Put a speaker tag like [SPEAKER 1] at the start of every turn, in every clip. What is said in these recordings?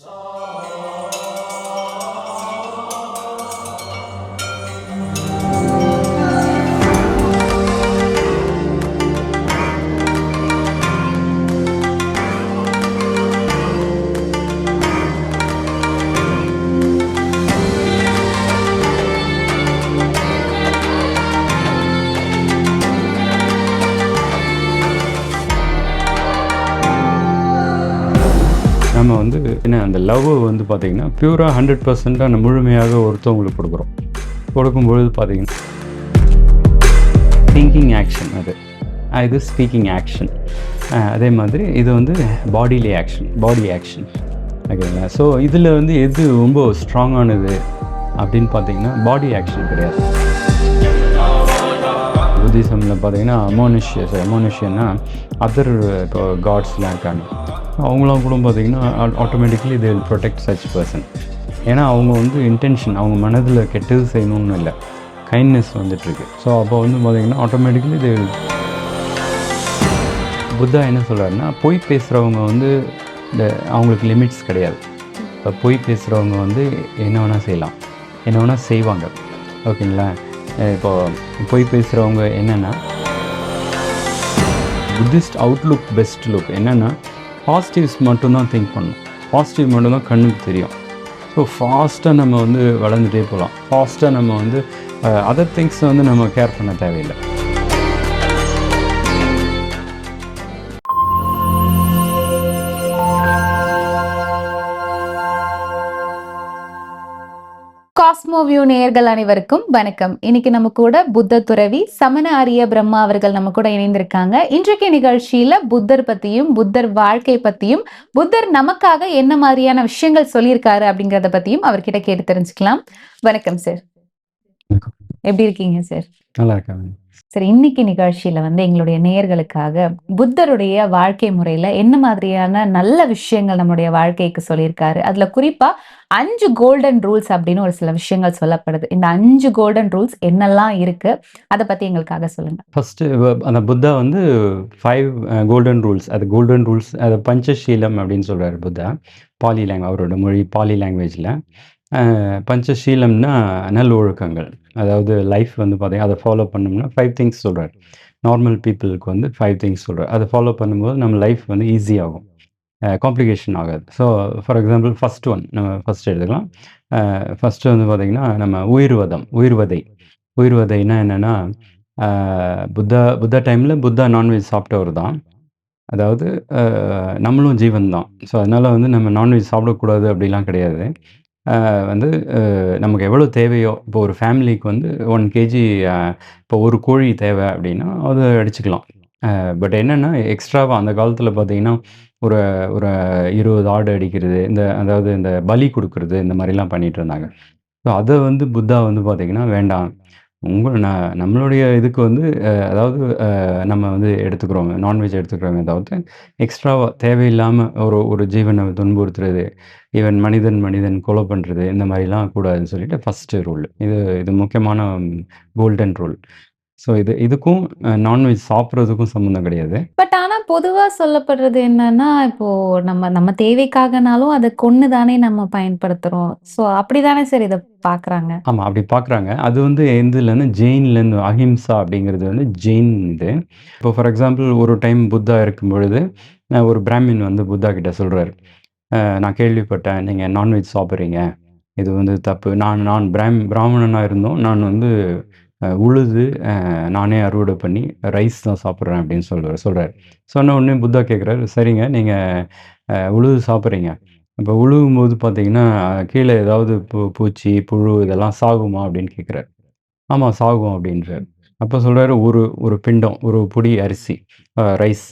[SPEAKER 1] நம்ம லவ் வந்து பார்த்திங்கன்னா பியூராக ஹண்ட்ரட் பர்சண்ட்டாக நம்ம முழுமையாக ஒருத்தவங்களுக்கு கொடுக்குறோம். கொடுக்கும்பொழுது பார்த்திங்கன்னா திங்கிங் ஆக்ஷன் அது. இது ஸ்பீக்கிங் ஆக்ஷன் அதே மாதிரி இது வந்து பாடியிலே ஆக்ஷன் பாடி ஆக்ஷன் ஓகேங்களா ஸோ இதில் வந்து எது ரொம்ப ஸ்ட்ராங்கானது அப்படின்னு பார்த்தீங்கன்னா பாடி ஆக்ஷன் கிடையாது. புத்திசமில் பார்த்தீங்கன்னா அமோனிஷியஸ் அமோனிஷியன்னா அதர் இப்போ காட்ஸ்லாம் இருக்காங்க. அவங்களாம் கூட பார்த்தீங்கன்னா automatically they will protect such person ஏன்னா அவங்க வந்து இன்டென்ஷன் அவங்க மனதில் கெட்டது செய்யணும்னு இல்லை. கைண்ட்னஸ் வந்துட்டுருக்கு. ஸோ அப்போ வந்து பார்த்தீங்கன்னா ஆட்டோமேட்டிக்கலி தே வில் புத்தா என்ன சொல்கிறாருன்னா பொய் பேசுகிறவங்க வந்து இந்த அவங்களுக்கு லிமிட்ஸ் கிடையாது. இப்போ பொய் பேசுகிறவங்க வந்து என்ன வேணால் செய்யலாம். என்ன வேணால் செய்வாங்க. ஓகேங்களா? இப்போது போய் பொய் பேசுகிறவங்க என்னென்னா புத்திஸ்ட் அவுட்லுக் பெஸ்ட் லுக் என்னென்னா பாசிட்டிவ்ஸ் மட்டும்தான் திங்க் பண்ணணும். பாசிட்டிவ் மட்டும்தான் கண்ணுக்கு தெரியும். ஸோ ஃபாஸ்ட்டாக நம்ம வந்து வளர்ந்துட்டே போகலாம். ஃபாஸ்ட்டாக நம்ம வந்து அதர் திங்ஸை வந்து நம்ம கேர் பண்ண தேவையில்லை.
[SPEAKER 2] வியூ நேயர்கள் அனைவருக்கும் வணக்கம். இன்னைக்கு நம்ம கூட புத்த துறவி சமண ஆரிய பிரம்மா அவர்கள் நம்ம கூட இணைந்திருக்காங்க. இன்றைக்கு நிகழ்ச்சியில புத்தர் பத்தியும் புத்தர் வாழ்க்கை பத்தியும் புத்தர் நமக்காக என்ன மாதிரியான விஷயங்கள் சொல்லியிருக்காரு அப்படிங்கறத பத்தியும் அவர்கிட்ட கேட்டு தெரிஞ்சுக்கலாம். வணக்கம் சார்
[SPEAKER 1] வணக்கம்.
[SPEAKER 2] எப்படி இருக்கீங்க சார்
[SPEAKER 1] நல்லா இருக்காங்க
[SPEAKER 2] சரி இன்னைக்கு நிகழ்ச்சியில வந்து எங்களுடைய நேயர்களுக்காக புத்தருடைய வாழ்க்கை முறையில என்ன மாதிரியான நல்ல விஷயங்கள் நம்மளுடைய வாழ்க்கைக்கு சொல்லியிருக்காரு. அதுல குறிப்பா அஞ்சு கோல்டன் ரூல்ஸ் அப்படின்னு ஒரு சில விஷயங்கள் சொல்லப்படுது. இந்த அஞ்சு கோல்டன் ரூல்ஸ் என்னெல்லாம் இருக்கு? அதை பத்தி எங்களுக்காக சொல்லுங்க.
[SPEAKER 1] ஃபஸ்ட்டு அந்த புத்தா வந்து ஃபைவ் கோல்டன் ரூல்ஸ் அது கோல்டன் ரூல்ஸ் அது பஞ்சசீலம் அப்படின்னு சொல்கிறாரு புத்தா. பாலி லாங் அவரோட மொழி பாலி லாங்குவேஜில் பஞ்சசீலம்னா நல்லொழுக்கங்கள். அதாவது லைஃப் வந்து பார்த்தீங்கன்னா அதை ஃபாலோ பண்ணோம்னா ஃபைவ் திங்ஸ் சொல்கிறார் நார்மல் பீப்புளுக்கு வந்து ஃபைவ் திங்ஸ் சொல்கிறார் அதை ஃபாலோ பண்ணும்போது நம்ம லைஃப் வந்து ஈஸியாகும் காம்ப்ளிகேஷன் ஆகாது. So for example first one நம்ம ஃபஸ்ட் எடுத்துக்கலாம். ஃபஸ்ட்டு வந்து பார்த்திங்கன்னா நம்ம உயிர்வதம் உயிர்வதை. உயிர்வதைனா என்னென்னா புத்தா புத்தா டைமில் புத்தா நான்வெஜ் சாப்பிட்டவர் தான். அதாவது நம்மளும் ஜீவன் தான் ஸோ அதனால் வந்து நம்ம நான்வெஜ் சாப்பிடக்கூடாது அப்படிலாம் கிடையாது. வந்து நமக்கு எவ்வளோ தேவையோ இப்போ ஒரு ஃபேமிலிக்கு வந்து ஒன் கேஜி இப்போ ஒரு கோழி தேவை அப்படின்னா அதை அடிச்சுக்கலாம். பட் என்னென்னா எக்ஸ்ட்ராவாக அந்த காலத்தில் பார்த்தீங்கன்னா ஒரு ஒரு இருபது ஆடு அடிக்கிறது இந்த அதாவது இந்த பலி கொடுக்கறது இந்த மாதிரிலாம் பண்ணிகிட்டு இருந்தாங்க. ஸோ அதை வந்து புத்தா வந்து பார்த்திங்கன்னா வேண்டாம். உங்கள் நான் நம்மளுடைய இதுக்கு வந்து அதாவது நம்ம வந்து எடுத்துக்கிறோம் நான்வெஜ் எடுத்துக்கிறோமே தவிர்த்து எக்ஸ்ட்ராவாக தேவையில்லாமல் ஒரு ஒரு ஜீவனை துன்புறுத்துறது ஈவன் மனிதன் மனிதன் கொலை பண்ணுறது இந்த மாதிரிலாம் கூடாதுன்னு சொல்லிட்டு ஃபஸ்ட்டு ரூல் இது இது முக்கியமான கோல்டன் ரூல் ஸோ இது இதுக்கும் நான்வெஜ் சாப்பிட்றதுக்கும் சம்மந்தம் கிடையாது.
[SPEAKER 2] பட் ஆனா பொதுவா சொல்லப்படுறது என்னன்னா இப்போ நம்ம நம்ம தேவைக்காகனாலும் அதை கொன்னு தானே நம்ம பயன்படுத்துறோம். சோ அப்படிதானே சார் இதை பாக்குறாங்க?
[SPEAKER 1] ஆமாம் அப்படி பார்க்குறாங்க அது வந்து எதுலேருந்து ஜெயின்லேருந்து அஹிம்சா அப்படிங்கிறது வந்து ஜெயின் இது. இப்போ ஃபார் எக்ஸாம்பிள் ஒரு டைம் புத்தா இருக்கும் பொழுது ஒரு பிராமின் வந்து புத்தா கிட்ட சொல்கிறாரு நான் கேள்விப்பட்டேன் நீங்கள் நான்வெஜ் சாப்பிட்றீங்க. இது வந்து தப்பு. நான் நான் பிராம் பிராமணனாக இருந்தும். நான் வந்து உழுது நானே அறுவடை பண்ணி ரைஸ் தான் சாப்பிட்றேன் அப்படின்னு சொல்கிறார் சொல்கிறார் சொன்ன உடனே புத்தா கேட்குறாரு சரிங்க நீங்கள் உழுது சாப்பிட்றீங்க. இப்போ உழுவும் போது பார்த்தீங்கன்னா கீழே ஏதாவது பூ பூச்சி புழு இதெல்லாம் சாகுமா அப்படின்னு கேட்குறாரு ஆமாம் சாகும் அப்படின்றார். அப்போ சொல்கிறாரு ஒரு ஒரு பிண்டம் ஒரு பொடி அரிசி ரைஸ்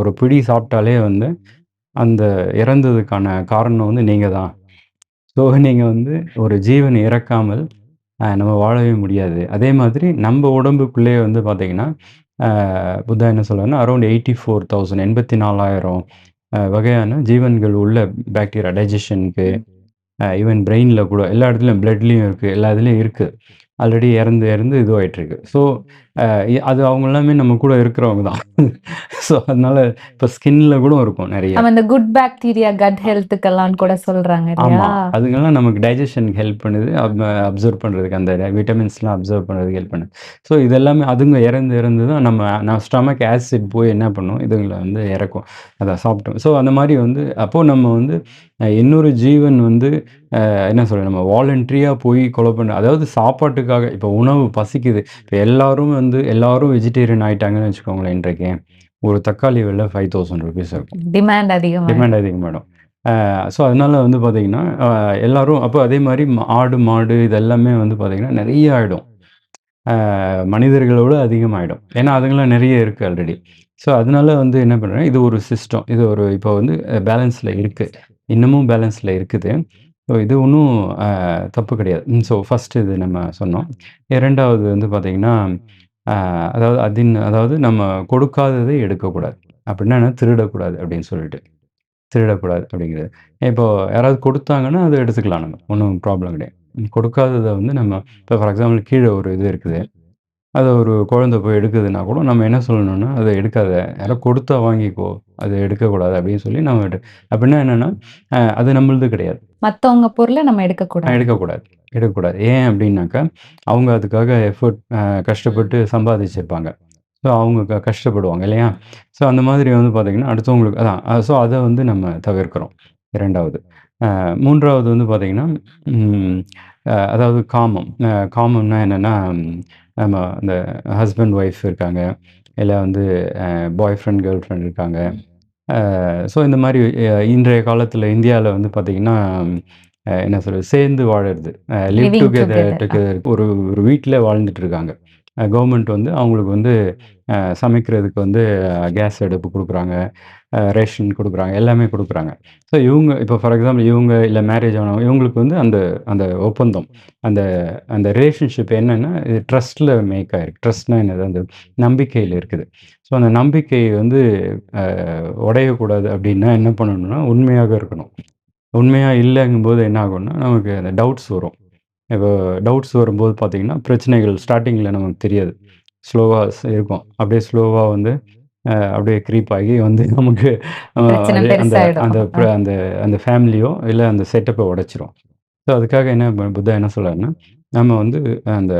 [SPEAKER 1] ஒரு பிடி சாப்பிட்டாலே வந்து அந்த இறந்ததுக்கான காரணம் வந்து நீங்கள் தான் ஸோ நீங்கள் வந்து ஒரு ஜீவன் இறக்காமல் நம்ம வாழவே முடியாது. அதே மாதிரி நம்ம உடம்புக்குள்ளே வந்து பார்த்தீங்கன்னா புத்தா என்ன சொல்றாருன்னா அரௌண்ட் எயிட்டி ஃபோர் தௌசண்ட் எண்பத்தி நாலாயிரம் வகையான ஜீவன்கள் உள்ள பாக்டீரியா டைஜஷனுக்கு ஈவன் பிரெயினில் கூட எல்லா இடத்துலையும் பிளட்லேயும் இருக்குது எல்லா இதுலேயும் இருக்குது ஆல்ரெடி இறந்து இறந்து இதுவாயிட்டிருக்கு ஸோ அது அவங்க எல்லாமே நம்ம கூட இருக்கிறவங்க தான். ஸோ அதனால இப்போ ஸ்கின்ல கூட இருக்கும் நிறைய.
[SPEAKER 2] இந்த குட் பாக்டீரியா கட் ஹெல்த்துக்கெல்லாம் கூட சொல்றாங்க
[SPEAKER 1] ஆமாம் அதுங்கெல்லாம் நமக்கு டைஜஷனுக்கு ஹெல்ப் பண்ணுது. அப்சர்வ் பண்ணுறதுக்கு அந்த விட்டமின்ஸ்லாம் அப்சர்வ் பண்ணுறதுக்கு ஹெல்ப் பண்ணுது. ஸோ இதெல்லாமே அதுங்க இறந்து இறந்து தான் நம்ம நம்ம ஸ்டமக் ஆசிட் போய் என்ன பண்ணும்? இதுங்களை வந்து இறக்கும். அதை சாப்பிட்டோம். ஸோ அந்த மாதிரி வந்து அப்போது நம்ம வந்து இன்னொரு ஜீவன் வந்து என்ன சொல்ற நம்ம வாலண்ட்ரியாக போய் கொலை பண்ண அதாவது சாப்பாட்டுக்காக இப்போ உணவு பசிக்குது. இப்போ எல்லாரும் வந்து எல்லாரும் வெஜிடேரியன் ஆயிட்டாங்கன்னு வச்சுக்கோங்களேன் இன்றைக்கு. ஒரு தக்காளி விலை ஃபைவ் தௌசண்ட் ருபீஸ் இருக்கும்
[SPEAKER 2] டிமாண்ட் அதிகமா
[SPEAKER 1] டிமாண்ட் அதிகமாகிடும் ஸோ அதனால வந்து பார்த்திங்கன்னா எல்லாரும் அப்போ அதே மாதிரி ஆடு மாடு இதெல்லாமே வந்து பார்த்திங்கன்னா நிறைய ஆகிடும் மனிதர்களோட அதிகமாகிடும் ஏன்னா அதுங்களாம் நிறைய இருக்குது ஆல்ரெடி ஸோ அதனால வந்து என்ன பண்ணுறேன் இது ஒரு சிஸ்டம் இது ஒரு இப்போ வந்து பேலன்ஸில் இருக்குது இன்னமும் பேலன்ஸில் இருக்குது. ஸோ இது ஒன்றும் தப்பு கிடையாது. ஸோ ஃபஸ்ட்டு இது நம்ம சொன்னோம். இரண்டாவது வந்து பார்த்திங்கன்னா அதாவது அதின் அதாவது நம்ம கொடுக்காததை எடுக்கக்கூடாது. அப்படின்னா என்ன? திருடக்கூடாது அப்படின்னு சொல்லிட்டு. திருடக்கூடாது அப்படிங்கிறது. இப்போ யாராவது கொடுத்தாங்கன்னா அதை எடுத்துக்கலாம் நம்ம. ஒன்றும் ப்ராப்ளம் கிடையாது. கொடுக்காததை வந்து நம்ம இப்போ ஃபார் எக்ஸாம்பிள் கீழே ஒரு இது இருக்குது. அதை ஒரு குழந்தை போய் எடுக்குதுன்னா கூட நம்ம என்ன சொல்லணும்னா அதை எடுக்காத. யாரோ கொடுத்தா வாங்கிக்கோ. அதை எடுக்கக்கூடாது அப்படின்னு சொல்லி நம்ம எடு அப்படின்னா என்னென்னா அது நம்மளது கிடையாது.
[SPEAKER 2] மத்தவங்க பொருளை நம்ம எடுக்க கூடாது
[SPEAKER 1] எடுக்கக்கூடாது. எடுக்கக்கூடாது. ஏன் அப்படின்னாக்கா அவங்க அதுக்காக எஃபர்ட் கஷ்டப்பட்டு சம்பாதிச்சிருப்பாங்க. ஸோ அவங்க க- கஷ்டப்படுவாங்க இல்லையா? ஸோ அந்த மாதிரி வந்து பார்த்திங்கன்னா அடுத்தவங்களுக்கு அதான் ஸோ அதை வந்து நம்ம தவிர்க்கிறோம். இரண்டாவது. மூன்றாவது வந்து பார்த்திங்கன்னா அதாவது காமம். காமம்னா என்னென்னா நம்ம இந்த ஹஸ்பண்ட் ஒய்ஃப் இருக்காங்க. இல்லை வந்து பாய் ஃப்ரெண்ட் கேர்ள் ஃப்ரெண்ட் இருக்காங்க ஸோ இந்த மாதிரி இன்றைய காலத்தில் இந்தியாவில் வந்து பார்த்திங்கன்னா என்ன சொல்றது சேர்ந்து வாழறது. Live together. டுகெதர் ஒரு ஒரு வீட்டில் வாழ்ந்துட்டு இருக்காங்க. கவர்மெண்ட் வந்து அவங்களுக்கு வந்து சமைக்கிறதுக்கு வந்து கேஸ் அடுப்பு கொடுக்குறாங்க. ரேஷன் கொடுக்குறாங்க. எல்லாமே கொடுக்குறாங்க. ஸோ இவங்க இப்போ ஃபார் எக்ஸாம்பிள் இவங்க இல்லை மேரேஜ் ஆனவங்க இவங்களுக்கு வந்து அந்த அந்த ஒப்பந்தம் அந்த அந்த ரிலேஷன்ஷிப் என்னென்னா இது ட்ரஸ்ட்டில் மேக் ஆயிருக்கு. ட்ரஸ்ட்னா என்னது? அந்த நம்பிக்கையில் இருக்குது. ஸோ அந்த நம்பிக்கை வந்து உடையக்கூடாது அப்படின்னா என்ன பண்ணணும்னா உண்மையாக இருக்கணும். உண்மையாக இல்லைங்கும்போது என்ன ஆகும்னா நமக்கு அந்த டவுட்ஸ் வரும். இப்போ டவுட்ஸ் வரும்போது பார்த்தீங்கன்னா பிரச்சனைகள் ஸ்டார்டிங்கில் நமக்கு தெரியாது. ஸ்லோவாக இருக்கும். அப்படியே ஸ்லோவாக வந்து அப்படியே க்ரீப் ஆகி வந்து நமக்கு அந்த. அந்த அந்த அந்த ஃபேமிலியோ இல்லை அந்த செட்டப்பை உடைச்சிரும். ஸோ அதுக்காக என்ன புத்தா என்ன சொல்றாருன்னா நம்ம வந்து அந்த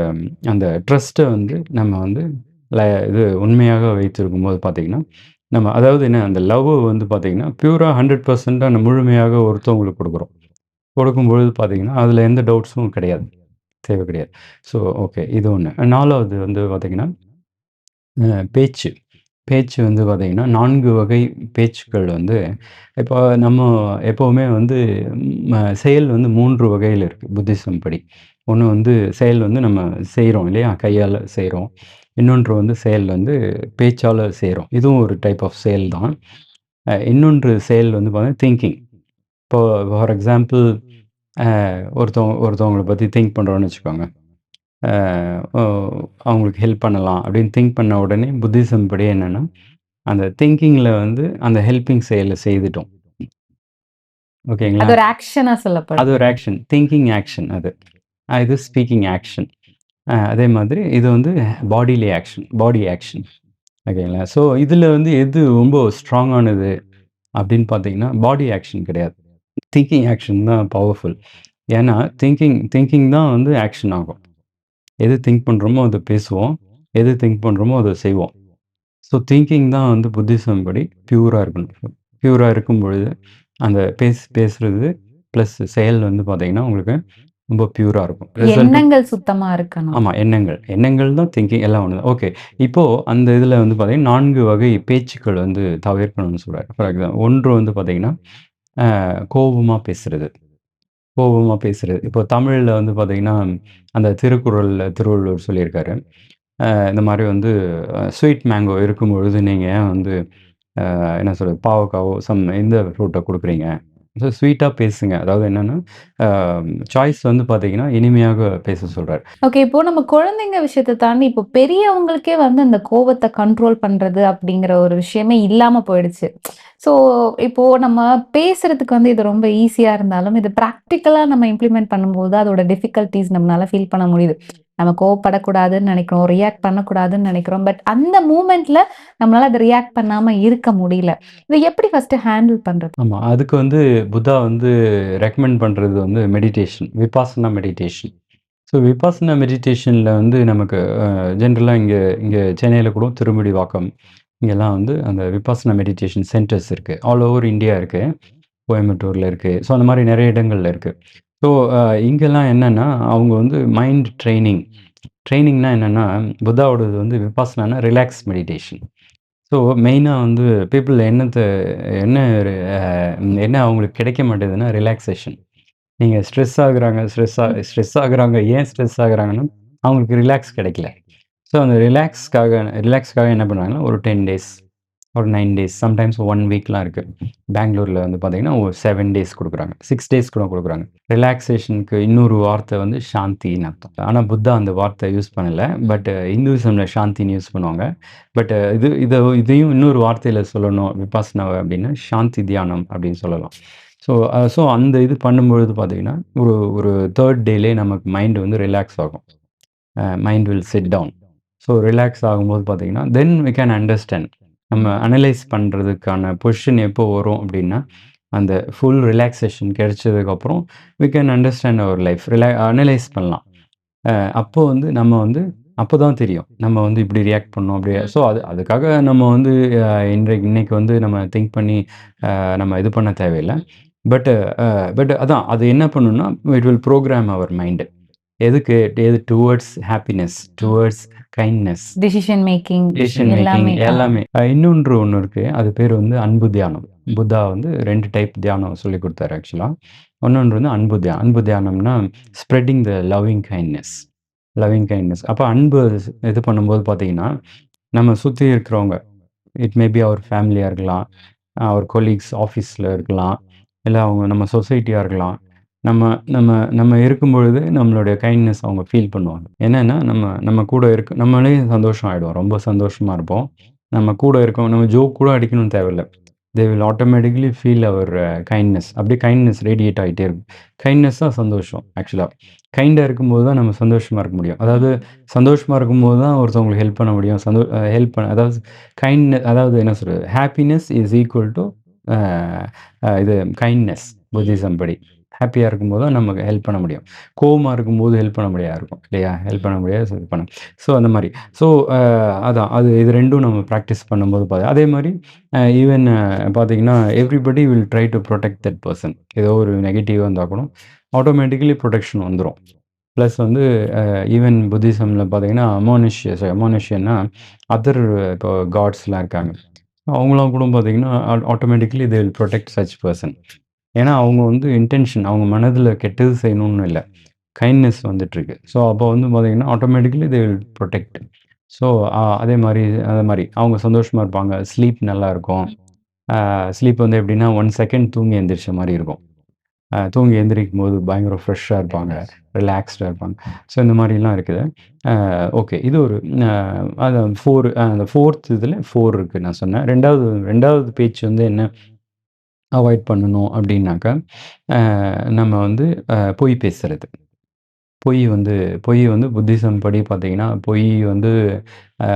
[SPEAKER 1] அந்த ட்ரஸ்ட்டை வந்து நம்ம வந்து ல- இது உண்மையாக வைத்திருக்கும் போது பார்த்தீங்கன்னா நம்ம அதாவது என்ன அந்த லவ் வந்து பார்த்திங்கன்னா பியூராக ஹண்ட்ரட் பர்சன்டாக நம்ம முழுமையாக ஒருத்தவங்களுக்கு கொடுக்குறோம். கொடுக்கும்பொழுது பார்த்தீங்கன்னா அதில் எந்த டவுட்ஸும் கிடையாது. தேவை கிடையாது. ஸோ ஓகே இது ஒன்று நாலாவது வந்து பார்த்திங்கன்னா பேச்சு. பேச்சு வந்து பார்த்திங்கன்னா நான்கு வகை பேச்சுக்கள் வந்து இப்போ நம்ம எப்போவுமே வந்து செயல் வந்து மூன்று வகையில் இருக்குது புத்திசம் படி. ஒன்று வந்து செயல் வந்து நம்ம செய்கிறோம் இல்லையா? கையால் செய்கிறோம் இன்னொன்று வந்து செயல் வந்து பேச்சால் செய்கிறோம் இதுவும் ஒரு டைப் ஆஃப் செயல் தான். இன்னொன்று செயல் வந்து பார்த்தீங்கன்னா திங்கிங் இப்போ ஃபார் எக்ஸாம்பிள் ஒருத்தவங்க ஒருத்தவங்களை பற்றி திங்க் பண்ணுறோன்னு வச்சுக்கோங்க. அவங்களுக்கு ஹெல்ப் பண்ணலாம் அப்படின்னு திங்க் பண்ண உடனே புத்திசம் படி என்னென்னா அந்த திங்கிங்கில் வந்து அந்த ஹெல்பிங் செயலை செய்துட்டோம். ஓகேங்களா?
[SPEAKER 2] அது ஒரு ஆக்ஷனா சொல்லப்படும்.
[SPEAKER 1] அது ஒரு ஆக்ஷன் திங்கிங் ஆக்ஷன் அது. இது ஸ்பீக்கிங் ஆக்ஷன் அதே மாதிரி இது வந்து பாடியிலே ஆக்ஷன் பாடி ஆக்ஷன் ஓகேங்களா ஸோ இதில் வந்து எது ரொம்ப ஸ்ட்ராங்கானது அப்படின்னு பார்த்தீங்கன்னா பாடி ஆக்ஷன் கிடையாது. திங்கிங் ஆக்ஷன் தான் பவர்ஃபுல் ஏன்னா திங்கிங் திங்கிங் தான் வந்து ஆக்ஷன் ஆகும். எது திங்க் பண்ணுறோமோ அதை பேசுவோம். எது திங்க் பண்ணுறோமோ அதை செய்வோம். ஸோ திங்கிங் தான் வந்து புத்திசம் படி பியூராக இருக்கணும். பியூராக இருக்கும் பொழுது அந்த பேஸ் பேசுறது ப்ளஸ் செயல் வந்து பார்த்தீங்கன்னா உங்களுக்கு ரொம்ப பியூராக இருக்கும்.
[SPEAKER 2] எண்ணங்கள் சுத்தமா இருக்கணும்.
[SPEAKER 1] ஆமாம் எண்ணங்கள். எண்ணங்கள் தான் திங்கிங் எல்லாம் ஒன்று ஓகே இப்போது அந்த இதில் வந்து பார்த்தீங்கன்னா நான்கு வகை பேச்சுக்கள் வந்து தவிர்க்கணும்னு சொல்கிறார் ஃபார் எக்ஸாம்பிள் ஒன்று வந்து பார்த்தீங்கன்னா கோபமாக பேசுறது. கோபமாக பேசுறது. இப்போ தமிழில் வந்து பார்த்தீங்கன்னா அந்த திருக்குறளில் திருவள்ளுவர் சொல்லியிருக்காரு. இந்த மாதிரி வந்து ஸ்வீட் மேங்கோ இருக்கும் பொழுது நீங்கள் வந்து என்ன சொல்கிறது பாவக்காவோ சம் இந்த ஃப்ரூட்டை கொடுக்குறீங்க? ஸோ ஸ்வீட்டாக பேசுங்க. அதாவது என்னென்னா சாய்ஸ் வந்து பார்த்தீங்கன்னா இனிமையாக பேச சொல்கிறார்
[SPEAKER 2] ஓகே இப்போ நம்ம குழந்தைங்க விஷயத்தை தாண்டி இப்போ பெரியவங்களுக்கே வந்து அந்த கோவத்தை கண்ட்ரோல் பண்றது அப்படிங்கிற ஒரு விஷயமே இல்லாம போயிடுச்சு. ஸோ இப்போ நம்ம பேசுறதுக்கு வந்து இது ரொம்ப ஈஸியா இருந்தாலும் இது ப்ராக்டிக்கலாக நம்ம இம்ப்ளிமெண்ட் பண்ணும்போது அதோட டிஃபிகல்ட்டிஸ் நம்மளால ஃபீல் பண்ண முடியுது. நம்ம கோவப்படக்கூடாதுன்னு நினைக்கிறோம் ரியாக்ட் பண்ணக்கூடாதுன்னு நினைக்கிறோம் பட் அந்த மூமெண்ட்ல நம்மளால அதை ரியாக்ட் பண்ணாம இருக்க முடியல இதை எப்படி ஃபர்ஸ்ட் ஹேண்டில் பண்றது
[SPEAKER 1] ஆமா. அதுக்கு வந்து புத்தா வந்து ரெக்கமெண்ட் பண்றது வந்து meditation. Vipassana meditation. So Vipassana மெடிடேஷனில் வந்து நமக்கு ஜென்ரலாக இங்கே இங்கே சென்னையில் கூட கூட திருமுடிவாக்கம் இங்கெல்லாம் வந்து அந்த விபாசனா மெடிடேஷன் சென்டர்ஸ் இருக்குது ஆல் ஓவர் இந்தியா இருக்கு. கோயம்புத்தூரில் இருக்குது ஸோ அந்த மாதிரி நிறைய இடங்கள்ல இருக்குது ஸோ uh, இங்கெல்லாம் என்னென்னா அவங்க வந்து மைண்ட் ட்ரைனிங் ட்ரைனிங்னா என்னென்னா புத்தாவோடது வந்து விபாசனானா ரிலாக்ஸ் மெடிடேஷன். ஸோ மெயினாக வந்து பீப்புள் என்னத்தை என்ன என்ன அவங்களுக்கு கிடைக்க மாட்டேதுன்னா, ரிலாக்ஸேஷன் நீங்கள் ஸ்ட்ரெஸ் ஆகுறாங்க ஸ்ட்ரெஸ் ஆ ஸ்ட்ரெஸ் ஆகுறாங்க. ஏன் ஸ்ட்ரெஸ் ஆகுறாங்கன்னா, அவங்களுக்கு ரிலாக்ஸ் கிடைக்கல. ஸோ அந்த ரிலாக்ஸ்க்காக ரிலாக்ஸ்க்காக என்ன பண்ணுறாங்கன்னா ஒரு 10 டேஸ், ஒரு நைன் டேஸ், சம்டைம்ஸ் ஒன் வீக்லாம் இருக்குது பெங்களூரில் வந்து பார்த்தீங்கன்னா, ஒரு செவன் டேஸ் கொடுக்குறாங்க சிக்ஸ் டேஸ் கூட கொடுக்குறாங்க ரிலாக்ஸேஷனுக்கு இன்னொரு வார்த்தை வந்து சாந்தின்னு அர்த்தம். ஆனால் புத்தா அந்த வார்த்தை யூஸ் பண்ணலை பட் இந்துயிசம்ல சாந்தின்னு யூஸ் பண்ணுவாங்க. பட் uh, இது இதை இதையும் இன்னொரு வார்த்தையில் சொல்லணும் விபாசனாவை அப்படின்னா சாந்தி தியானம் அப்படின்னு சொல்லலாம். ஸோ ஸோ uh, அந்த இது பண்ணும்பொழுது பார்த்தீங்கன்னா, ஒரு ஒரு தேர்ட் டேலே நமக்கு மைண்டு வந்து ரிலாக்ஸ் ஆகும். Mind will set down. So relax ஆகும்போது பார்த்தீங்கன்னா, தென் வி கேன் அண்டர்ஸ்டாண்ட். நம்ம அனலைஸ் பண்றதுக்கான பொசிஷன் எப்போ வரும் அப்டின்னா, அந்த full relaxation கிடைச்சதுக்கப்புறம் we can understand our life. Rela analyse பண்ணலாம். அ அப்போ வந்து நம்ம வந்து அப்போ தான் தெரியும். நம்ம வந்து இப்டி ரியாக்ட் பண்ணோம் அப்டி ஸோ அது அதுக்காக நம்ம வந்து இன்றைக்கு இன்னைக்கு வந்து நம்ம திங்க் பண்ணி நம்ம இது பண்ண தேவையில்ல. பட் அ பட் அதான் அது என்ன பண்ணும்னா, it will programme our mind. எதுக்கு எது towards happiness, towards kindness.
[SPEAKER 2] Decision making
[SPEAKER 1] decision making
[SPEAKER 2] எல்லாமே.
[SPEAKER 1] இன்னொன்று ஒண்ணு இருக்கு. அது பேர் வந்து அன்பு தியானம். புத்தா வந்து 2 டைப் தியானம் சொல்லிக் குடுத்தாரு ஆக்சுவலா. இன்னொன்று வந்து அன்பு தியானம். அன்பு தியானம்னா, spreading the loving kindness. Loving kindness. அப்ப அன்பு இது பண்ணும்போது பார்த்தீங்கன்னா, நம்ம சுத்தி இருக்கிறவங்க, இட் மே பி அவர் ஃபேமிலியா இருக்கலாம், அவர் கொலீக்ஸ் ஆஃபீஸ்ல இருக்கலாம், இல்ல அவங்க நம்ம சொசைட்டியா இருக்கலாம். நம்ம நம்ம நம்ம இருக்கும்பொழுது நம்மளுடைய கைண்ட்னஸ் அவங்க ஃபீல் பண்ணுவாங்க. என்னன்னா, நம்ம நம்ம கூட இருக்க நம்மளே சந்தோஷம் ஆகிடுவோம் ரொம்ப சந்தோஷமாக இருப்போம். நம்ம கூட இருக்கோம். நம்ம ஜோக் கூட அடிக்கணும்னு தேவையில்ல. They will automatically feel our kindness. அப்படியே கைண்ட்னஸ் ரேடியேட் ஆகிட்டே இருக்கும். கைண்ட்னஸ் தான் சந்தோஷம் ஆக்சுவலாக கைண்டாக இருக்கும்போது தான் நம்ம சந்தோஷமாக இருக்க முடியும். அதாவது சந்தோஷமாக இருக்கும்போது தான் ஒருத்தவங்களுக்கு ஹெல்ப் பண்ண முடியும். சந்தோ ஹெல்ப் பண்ண அதாவது கைண்ட்னஸ் அதாவது என்ன சொல்கிறது ஹாப்பினஸ் இஸ் ஈக்குவல் டூ இது கைண்ட்னஸ் புத்திசம் படி. ஹாப்பியாக இருக்கும்போதும் நமக்கு ஹெல்ப் பண்ண முடியும். கோவமாக இருக்கும்போது ஹெல்ப் பண்ண முடியாது இருக்கும். இல்லையா? ஹெல்ப் பண்ண முடியாது. ஸோ பண்ண ஸோ அந்த மாதிரி ஸோ அதான் அது இது ரெண்டும் நம்ம ப்ராக்டிஸ் பண்ணும்போது பார்த்து அதே மாதிரி ஈவன் பார்த்தீங்கன்னா, everybody will try to protect that person ஏதோ ஒரு நெகட்டிவ் வந்தால் கூட ஆட்டோமேட்டிக்கலி ப்ரொடெக்ஷன் வந்துடும் ப்ளஸ் வந்து ஈவன் புத்திசமில் பார்த்தீங்கன்னா, அமோனிஷியஸ் அமோனிஷியன்னா அதர் இப்போ காட்ஸ்லாம் இருக்காங்க. அவங்களாம் கூட பார்த்தீங்கன்னா, automatically they will protect such person ஏன்னா அவங்க வந்து இன்டென்ஷன் அவங்க மனதில் கெட்டது செய்யணும்னு இல்லை கைண்ட்னஸ் வந்துட்டுருக்கு. ஸோ அப்போ வந்து பார்த்தீங்கன்னா, automatically they will protect so அதே மாதிரி அதே மாதிரி அவங்க சந்தோஷமாக இருப்பாங்க. ஸ்லீப் நல்லா இருக்கும். ஸ்லீப் வந்து எப்படின்னா ஒன் செகண்ட் தூங்கி எந்திரிச்ச மாதிரி இருக்கும். தூங்கி எழுந்திரிக்கும் போது பயங்கர ஃப்ரெஷ்ஷாக இருப்பாங்க. ரிலாக்ஸ்டாக இருப்பாங்க. ஸோ இந்த மாதிரிலாம் இருக்குது. ஓகே. இது ஒரு அது ஃபோர் அந்த ஃபோர்த் இதில் ஃபோர் இருக்குது நான் சொன்னேன். 2வது 2வது பேச்சு வந்து என்ன அவாய்ட் பண்ணணும் அப்படின்னாக்கா நம்ம வந்து பொய் பேசுறது. பொய் வந்து பொய் வந்து புத்திசம் படி பார்த்தீங்கன்னா, பொய் வந்து அ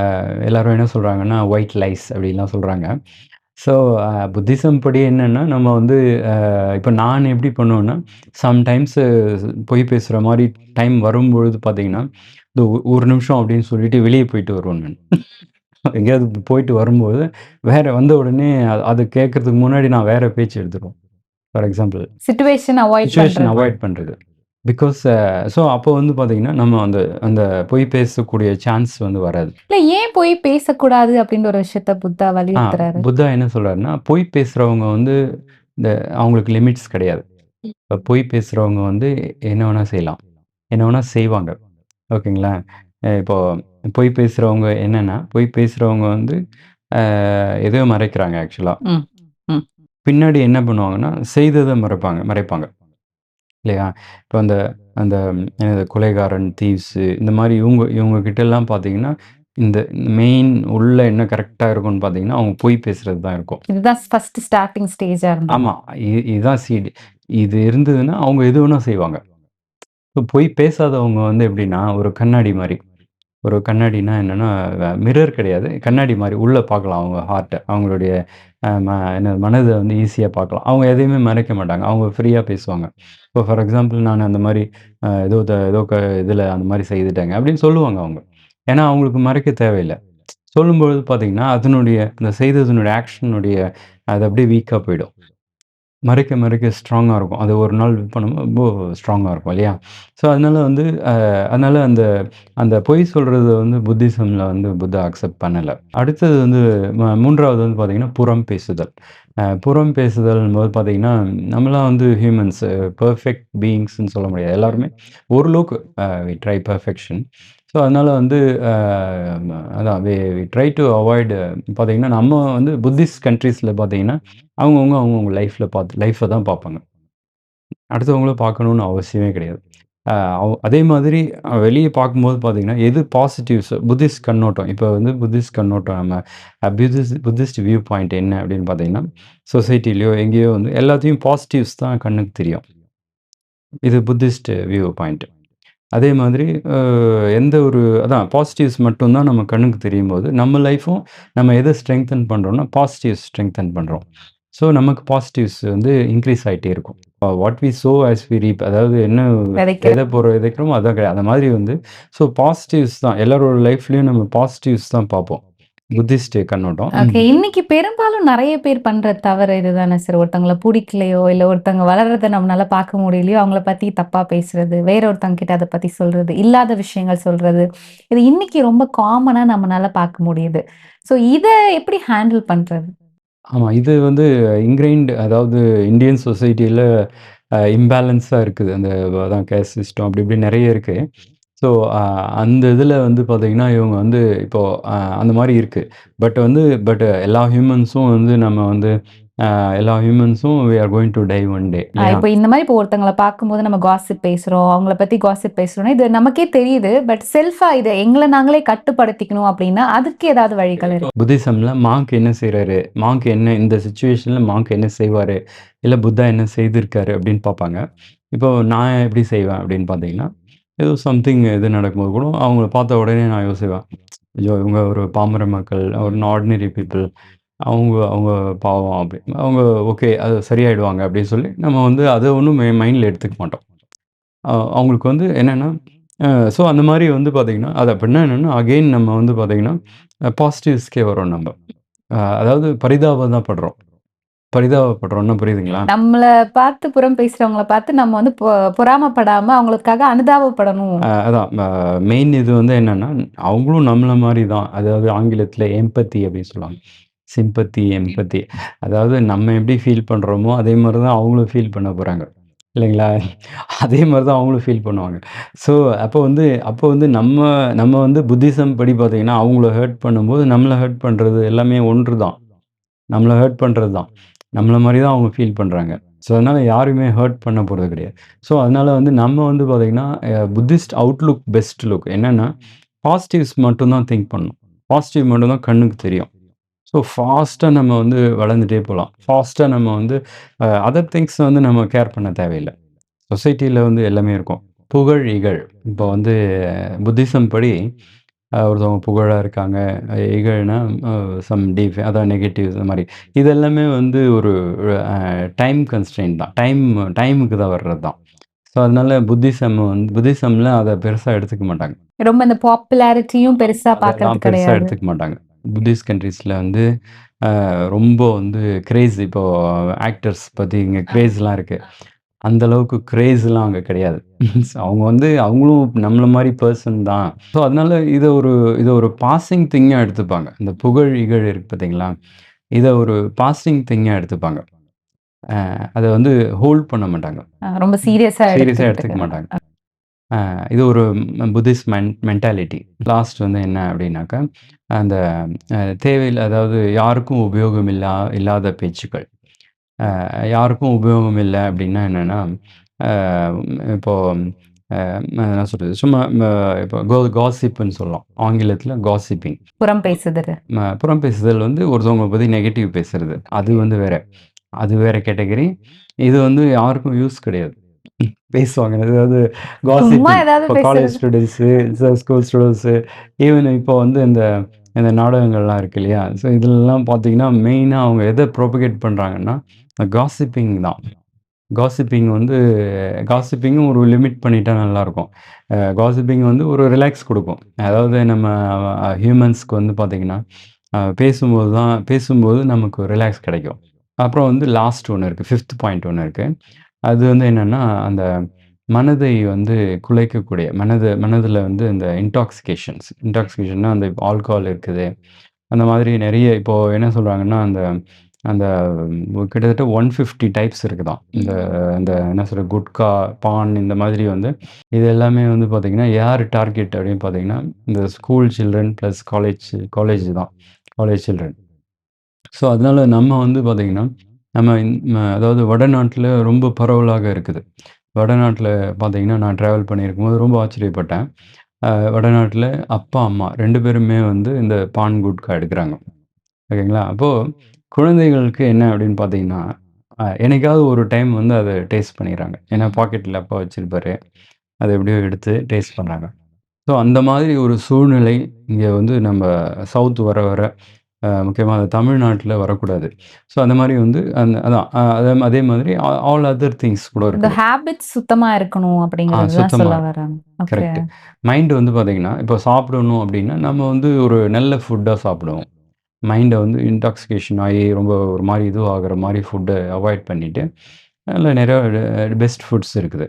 [SPEAKER 1] எல்லாரும் என்ன சொல்கிறாங்கன்னா ஒயிட் லைஸ் அப்படின்லாம் சொல்கிறாங்க ஸோ புத்திசம் படி என்னென்னா நம்ம வந்து இப்போ நான் எப்படி பண்ணுவேன்னா, சம்டைம்ஸ் பொய் பேசுகிற மாதிரி டைம் வரும்பொழுது பார்த்தீங்கன்னா, இந்த ஒரு நிமிஷம் அப்படின்னு சொல்லிட்டு வெளியே போயிட்டு வருவேன் நான். எங்கேயாவது போயிட்டு வரும்போது, வேற வந்த உடனே அது கேட்கறதுக்கு முன்னாடி நான் வேற பேச்சு எடுத்துருவேன். For example
[SPEAKER 2] situation avoid
[SPEAKER 1] situation. Avoid பண்றது. பிகாஸ் ஸோ அப்போ வந்து பார்த்தீங்கன்னா, நம்ம அந்த அந்த பொய் பேசக்கூடிய சான்ஸ் வந்து வராது.
[SPEAKER 2] இல்ல ஏன் போய் பேசக்கூடாது அப்டின்ற ஒரு விஷயத்த புத்தா வலியுறுத்துறாரு?
[SPEAKER 1] புத்தா என்ன சொல்றாருன்னா, பொய் பேசுறவங்க வந்து இந்த அவங்களுக்கு லிமிட்ஸ் கிடையாது. இப்ப பொய் பேசுறவங்க வந்து என்ன வேணா செய்யலாம். என்ன வேணா செய்வாங்க. ஓகேங்களா? அ இப்போ பொய் பேசுறவங்க என்னன்னா, பொய் பேசுறவங்க வந்து எதையோ மறைக்கிறாங்க ஆக்சுவலா.
[SPEAKER 2] ம். ம்.
[SPEAKER 1] பின்னாடி என்ன பண்ணுவாங்கன்னா, செய்தத மறைப்பாங்க மறைப்பாங்க. இல்லையா? இப்ப அந்த அந்த என்னது கொலைகாரன், தீவ்ஸு இந்த மாரி இவங்க இவங்க கிட்டலாம் பார்த்தீங்கன்னா, இந்த மெயின் உள்ள என்ன கரெக்ட்டா இருக்கும்னு பார்த்தீங்கன்னா, அவங்க பொய் பேசுறது தான் இருக்கும்.
[SPEAKER 2] இதுதான் ஃபர்ஸ்ட் ஸ்டார்ட்டிங் ஸ்டேஜா இருந்தது.
[SPEAKER 1] ஆமா. இ இதுதான் சீடு. இது இருந்ததுன்னா, அவங்க எது வேணா செய்வாங்க. இப்போ பொய் பேசாதவங்க வந்து எப்படின்னா, ஒரு கண்ணாடி மாரி. ஒரு கண்ணாடினா என்னன்னா, மிரர் கிடையாது. கண்ணாடி மாதிரி உள்ளே பார்க்கலாம் அவங்க ஹார்ட்டை அவங்களுடைய ம என்ன மனதை வந்து ஈஸியாக பார்க்கலாம். அவங்க எதையுமே மறைக்க மாட்டாங்க. அவங்க ஃப்ரீயாக பேசுவாங்க. இப்போ ஃபார் எக்ஸாம்பிள் நான் அந்த மாதிரி ஏதோ த ஏதோ க இதில் அந்த மாதிரி செய்துட்டேங்க அப்படின்னு சொல்லுவாங்க அவங்க. ஏன்னா அவங்களுக்கு மறைக்க தேவையில்லை சொல்லும்பொழுது பார்த்தீங்கன்னா, அதனுடைய அந்த செய்ததனுடைய ஆக்ஷனுடைய அது அப்படியே வீக்காக போயிடும். மறைக்க மறைக்க ஸ்ட்ராங்காக இருக்கும். அது ஒரு நாள் இது பண்ணும்போது ரொம்ப ஸ்ட்ராங்காக இருக்கும் இல்லையா? ஸோ அதனால வந்து அதனால் அந்த அந்த பொய் சொல்கிறது வந்து புத்திசமில் வந்து புத்தா அக்செப்ட் பண்ணலை அடுத்தது வந்து மூன்றாவது வந்து பார்த்திங்கன்னா புறம் பேசுதல். புறம் பேசுதல் போது பார்த்தீங்கன்னா, நம்மளாம் வந்து ஹியூமன்ஸ் பர்ஃபெக்ட் பீயிங்ஸ்ன்னு சொல்ல முடியாது. எல்லாருமே ஓரளவுக்கு வி ட்ரை பர்ஃபெக்ஷன் ஸோ அதனால் வந்து அதான் we we try to avoid பார்த்தீங்கன்னா, நம்ம வந்து புத்திஸ்ட் கண்ட்ரீஸில் பார்த்தீங்கன்னா, அவங்கவுங்க அவங்கவுங்க லைஃப்பில் பார்த்து லைஃப்பை தான் பார்ப்பாங்க. அடுத்தவங்களும் பார்க்கணும்னு அவசியமே கிடையாது. அதே மாதிரி வெளியே பார்க்கும்போது பார்த்தீங்கன்னா, எது பாசிட்டிவ்ஸ் புத்திஸ்ட் கண்ணோட்டம். இப்போ வந்து புத்திஸ்ட் கண்ணோட்டம் நம்ம புத்திஸ்ட் புத்திஸ்ட் வியூ பாயிண்ட் என்ன அப்படின்னு பார்த்தீங்கன்னா, சொசைட்டிலையோ எங்கேயோ வந்து எல்லாத்தையும் பாசிட்டிவ்ஸ் தான் கண்ணுக்கு தெரியும். இது புத்திஸ்ட் வியூ பாயிண்ட்டு அதே மாதிரி எந்த ஒரு அதான் பாசிட்டிவ்ஸ் மட்டும் தான் நம்ம கண்ணுக்கு தெரியும்போது, நம்ம லைஃப்பும் நம்ம எத ஸ்ட்ரெங்தன் பண்றோம்னா, பாசிட்டிவ்ஸ் ஸ்ட்ரெங்தன் பண்றோம். ஸோ நமக்கு பாசிட்டிவ்ஸ் வந்து இன்க்ரீஸ் ஆயிட்டே இருக்கும். What we sow as we reap அதாவது என்ன. எத பொற விதைக்கிறோமோ அதான் கிடை அந்த மாதிரி வந்து ஸோ பாசிட்டிவ்ஸ் தான் எல்லாரோட லைஃப்லயும் நம்ம பாசிட்டிவ்ஸ் தான் பார்ப்போம். புத்திஸ்ட் கண்ணோட்டம்.
[SPEAKER 2] ஓகே. இன்னைக்கு பெரும்பாலும் நெறைய பேர் பண்ற தவறு இதுதானே சார். ஒருத்தவங்கள புடிக்கலையோ, இல்ல ஒருத்தவங்க வளர்றத நம்மனால பார்க்க முடியலையோ, அவங்கள பத்தி தப்பா பேசுறது, வேற ஒருத்தவங்க கிட்ட அத பத்தி சொல்றது, இல்லாத விஷயங்கள் சொல்றது. இது இன்னைக்கு ரொம்ப காமனா நம்மனால பார்க்க முடியுது. ஸோ இத எப்படி ஹேண்டில் பண்றது?
[SPEAKER 1] ஆமா. இது வந்து இன்கிரைன்ட் அதாவது இந்தியன் சொசைட்டில அ இம்பேலன்ஸா இருக்குது. அந்த அதான் கேஸ்ட் சிஸ்டம் அப்படி இப்படி நெறைய இருக்கு. ஸோ அந்த இதில வந்து பார்த்தீங்கன்னா, இவங்க வந்து இப்போ அ அந்த மாரி இருக்கு. பட் வந்து பட் எல்லா ஹியூமன்ஸும் வந்து நம்ம வந்து எல்லா ஹியூமன்ஸும் we are going to die one day?
[SPEAKER 2] இப்போ இந்த மாரி இப்போ ஒருத்தவங்கள பார்க்கும்போது நம்ம காசிப் பேசுறோம். அவங்கள பத்தி காசிப் பேசுறோம்னா, இது நமக்கே தெரியுது. பட் செல்ஃபா இத எங்கள நாங்களே கட்டுப்படுத்திக்கணும் அப்படின்னா, அதுக்கு ஏதாவது வழிகள் இருக்கு?
[SPEAKER 1] புத்திசம்ல மாங்க் என்ன செய்றாரு? மாங்க் என்ன இந்த சிச்சுவேஷன்ல மாங்க் என்ன செய்வாரு? இல்ல புத்தா என்ன செய்திருக்காரு? அப்படின்னு பார்ப்பாங்க. இப்போ நான் எப்படி செய்வேன் அப்படின்னு பார்த்தீங்கன்னா, ஏதோ சம்திங் இது நடக்கும்போது கூட அவங்கள பார்த்த உடனே நான் யோசிப்பேன். ஐயோ! இவங்க ஒரு பாமர மக்கள், ஒரு ஆர்டினரி பீப்புள் அவங்க அவங்க பாவம் அப்படி. அவங்க ஓகே அது சரியாயிடுவாங்க அப்படின்னு சொல்லி நம்ம வந்து அதை ஒன்றும் மெ எடுத்துக்க மாட்டோம். அவங்களுக்கு வந்து என்னென்னா ஸோ அந்த மாதிரி வந்து பார்த்திங்கன்னா அது அப்படின்னா என்னன்னா, அகைன் நம்ம வந்து பார்த்திங்கன்னா பாசிட்டிவ்ஸ்கே பாசிட்டிவ்ஸ்க்கே வரோம் நம்ம அதாவது பரிதாபம் தான் படுறோம். பரிதாபப்படுறோம்னா புரியுதுங்களா?
[SPEAKER 2] நம்மள பார்த்து புறம் பேசுறவங்கள பார்த்து நம்ம வந்து பொறாமப்படாம அவங்களுக்காக அனுதாபப்படணும்.
[SPEAKER 1] அதான் மெயின் இது வந்து என்னன்னா, அவங்களும் நம்மள மாரி தான். அதாவது ஆங்கிலத்தில எம்பத்தி அப்படின்னு சொல்லுவாங்க. Sympathy, empathy. அதாவது நம்ம எப்படி ஃபீல் பண்றோமோ, அதே மாரி தான் அவங்களும் ஃபீல் பண்ண போறாங்க. இல்லைங்களா? அதே மாரி தான் அவங்களும் ஃபீல் பண்ணுவாங்க. ஸோ அப்போ வந்து அப்போ வந்து நம்ம நம்ம வந்து புத்திசம் படி பார்த்தீங்கன்னா, அவங்கள ஹர்ட் பண்ணும்போது, நம்மள ஹர்ட் பண்றது எல்லாமே ஒன்று தான். நம்மள ஹர்ட் பண்றது தான். நம்மளை மாதிரி தான் அவங்க ஃபீல் பண்ணுறாங்க ஸோ அதனால் யாருமே ஹர்ட் பண்ண போகிறது கிடையாது. ஸோ அதனால் வந்து நம்ம வந்து பார்த்திங்கன்னா புத்திஸ்ட் அவுட்லுக் பெஸ்ட் லுக் என்னன்னா, பாசிட்டிவ்ஸ் மட்டும்தான் திங்க் பண்ணணும். பாசிட்டிவ் மட்டும்தான் கண்ணுக்கு தெரியும். ஸோ ஃபாஸ்ட்டாக நம்ம வந்து வளர்ந்துட்டே போகலாம் ஃபாஸ்ட்டாக நம்ம வந்து அதர் திங்க்ஸ் வந்து நம்ம கேர் பண்ண தேவையில்லை சொசைட்டியில் வந்து எல்லாமே இருக்கும். புகழ், இகழ். இப்போ வந்து புத்திசம் படி ஒருத்தவங்க புகழா இருக்காங்க. இகழ்னா சம் டீஃப் அதான் நெகட்டிவ்ஸ் அந்த மாரி. இது எல்லாமே வந்து ஒரு டைம் கன்ஸ்ட்ரெயின்ட் தான். டைம் டைமுக்கு தான் வர்றது தான். ஸோ அதனால புத்திசம் வந்து புத்திசம்ல அத பெருசா எடுத்துக்க மாட்டாங்க.
[SPEAKER 2] ரொம்ப இந்த பாப்புலாரிட்டியும் பெருசா
[SPEAKER 1] அதெல்லாம்
[SPEAKER 2] பார்க்கறது
[SPEAKER 1] பெருசா
[SPEAKER 2] கிடையாது.
[SPEAKER 1] எடுத்துக்க மாட்டாங்க. புத்திஸ்ட் கண்ட்ரீஸ்ல வந்து ரொம்ப வந்து கிரேஸ் இப்போ ஆக்டர்ஸ் பத்தி இங்க கிரேஸ்லாம் இருக்கு. அந்த அளவுக்கு கிரேஸ்லாம் அங்க கிடையாது. அவங்க வந்து அவங்களும் நம்மள மாரி பெர்சன் தான். ஸோ அதனால இத ஒரு இத ஒரு பாசிங் திங்கா எடுத்துப்பாங்க. இந்த புகழ், இகழ் இருக்கு பார்த்தீங்களா? இத ஒரு பாசிங் திங்கா எடுத்துப்பாங்க. அத வந்து ஹோல்ட் பண்ண மாட்டாங்க.
[SPEAKER 2] ரொம்ப சீரியஸா
[SPEAKER 1] சீரியஸா எடுத்துக்க மாட்டாங்க. இது ஒரு புத்திஸ்ட் மென் மென்டாலிட்டி. லாஸ்ட் வந்து என்ன அப்படின்னாக்கா, அந்த தேவையில்ல அதாவது யாருக்கும் உபயோகம் இல்லா இல்லாத பேச்சுக்கள். யாருக்கும் உபயோகம் இல்ல அப்படின்னா என்னன்னா, இப்போ என்ன சொல்றது? சும்மா இப்போ கோ காசிப்ன்னு சொல்லலாம். ஆங்கிலத்தில காசிப்பிங்.
[SPEAKER 2] புறம் பேசுதல்.
[SPEAKER 1] புறம் பேசுதல் வந்து ஒருத்தவங்கள பத்தி நெகட்டிவ் பேசுறது. அது வந்து வேற. அது வேற கேட்டகரி. இது வந்து யாருக்கும் யூஸ் கிடையாது. பேசுவாங்க. அதாவது இப்போ college. Students, school students even இப்போ வந்து இந்த இந்த நாடகங்கள்லாம் இருக்கு இல்லையா? ஸோ இதுலலாம் பார்த்தீங்கன்னா, மெயினாக அவங்க எதை ப்ரோபகேட் பண்ணுறாங்கன்னா காசிப்பிங் தான். காசிப்பிங் வந்து காசிப்பிங்கும் ஒரு லிமிட் பண்ணிட்டா நல்லாயிருக்கும். காசிப்பிங் வந்து ஒரு ரிலாக்ஸ் கொடுக்கும் அதாவது நம்ம ஹியூமன்ஸ்க்கு வந்து பார்த்தீங்கன்னா, பேசும்போது தான் பேசும்போது நமக்கு ரிலாக்ஸ் கிடைக்கும். அப்புறம் வந்து லாஸ்ட் ஒன்று இருக்குது ஃபிஃப்த் பாயிண்ட் ஒன்று இருக்குது அது வந்து என்னென்னா அந்த மனதை வந்து குலைக்கக்கூடிய மனது மனதில் வந்து இந்த இன்டாக்சிகேஷன்ஸ் இன்டாக்சிகேஷன்னா அந்த ஆல்கஹால் இருக்குது. அந்த மாதிரி நிறைய இப்போது என்ன சொல்கிறாங்கன்னா அந்த அந்த கிட்டத்தட்ட 150 டைப்ஸ் இருக்குதான் இந்த இந்த என்ன சொல்கிற குட்கா, பான் இந்த மாதிரி வந்து இது எல்லாமே வந்து பார்த்தீங்கன்னா, யார் டார்கெட் அப்படின்னு பார்த்தீங்கன்னா, இந்த school children plus college college தான். College children. ஸோ அதனால நம்ம வந்து பார்த்திங்கன்னா நம்ம இந் அதாவது வடநாட்டில் ரொம்ப பரவலாக இருக்குது. வடநாட்டில் பார்த்தீங்கன்னா, நான் ட்ராவல் பண்ணியிருக்கும்போது ரொம்ப ஆச்சரியப்பட்டேன். வடநாட்டில் அப்பா, அம்மா ரெண்டு பேருமே வந்து இந்த பான், குட்கா எடுக்கிறாங்க ஓகேங்களா? அப்போது குழந்தைகளுக்கு என்ன அப்படின்னு பார்த்தீங்கன்னா, என்னைக்காவது ஒரு டைம் வந்து அதை டேஸ்ட் பண்ணிடுறாங்க ஏன்னா பாக்கெட்டில் அப்பா வச்சிருப்பாரு. அதை எப்படியோ எடுத்து டேஸ்ட் பண்ணுறாங்க ஸோ அந்த மாதிரி ஒரு சூழ்நிலை இங்கே வந்து நம்ம சவுத் வர வர அ முக்கியமா தமிழ்நாட்ல வரக்கூடாது. ஸோ அந்த மாரி வந்து அந்த அதான் அதே அதே மாதிரி ஆல் அதர் திங்ஸ் கூட
[SPEAKER 2] இந்த
[SPEAKER 1] இருக்குது.
[SPEAKER 2] ஹேபிட்ஸ் சுத்தமா இருக்கணும் அப்படிங்கிறது தான்
[SPEAKER 1] சுத்தமா.
[SPEAKER 2] சொல்ல வராங்க. ஓகே.
[SPEAKER 1] கரெக்ட். மைண்ட் வந்து பார்த்தீங்கன்னா, இப்போ சாப்பிடணும் அப்படின்னா, நம்ம வந்து ஒரு நல்ல ஃபுட்டா சாப்பிடுவோம். மைண்ட வந்து இன்டாக்சிகேஷன் ஆகி ரொம்ப ஒரு மாரி இதுவாகுற மாரி ஃபுட்ட அவாய்ட் பண்ணிட்டு, நல்ல நிறைய பெஸ்ட் ஃபுட்ஸ் இருக்குது.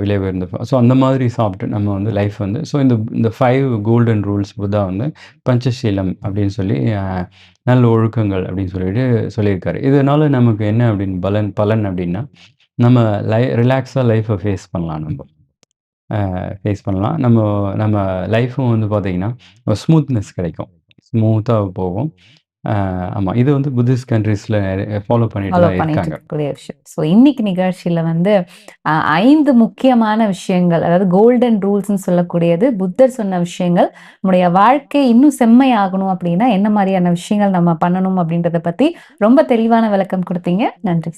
[SPEAKER 1] விலை உயர்ந்த ஸோ அந்த மாதிரி சாப்பிட்டு நம்ம வந்து லைஃப் வந்து ஸோ இந்த இந்த ஃபைவ் கோல்டன் ரூல்ஸ் புத்தா வந்து பஞ்சசீலம் அப்படின்னு சொல்லி நல்ல ஒழுக்கங்கள் அப்படின்னு சொல்லிட்டு சொல்லியிருக்காரு. இதனால நமக்கு என்ன அப்படின்னு பலன் பலன் அப்படின்னா, நம்ம லை ரிலாக்ஸாக லைஃப்பை ஃபேஸ் பண்ணலாம் நம்ம ஃபேஸ் பண்ணலாம். நம்ம நம்ம லைஃப்பும் வந்து பார்த்தீங்கன்னா, ஒரு ஸ்மூத்னஸ் கிடைக்கும். ஸ்மூத்தாக போகும். அ ஆமா. இது வந்து புத்திஸ்ட் கண்ட்ரீஸ்ல ஃபாலோ பண்ணிட்டு.
[SPEAKER 2] இருக்கக்கூடிய விஷயம். ஸோ இன்னைக்கு நிகழ்ச்சியில வந்து 5 முக்கியமான விஷயங்கள், அதாவது கோல்டன் ரூல்ஸ்ன்னு சொல்லக்கூடியது புத்தர் சொன்ன விஷயங்கள், நம்முடைய வாழ்க்கை இன்னும் செம்மையாகணும் அப்படின்னா, என்ன மாரியான விஷயங்கள் நம்ம பண்ணணும் அப்படின்றத பத்தி ரொம்ப தெளிவான விளக்கம் குடுத்தீங்க. நன்றி.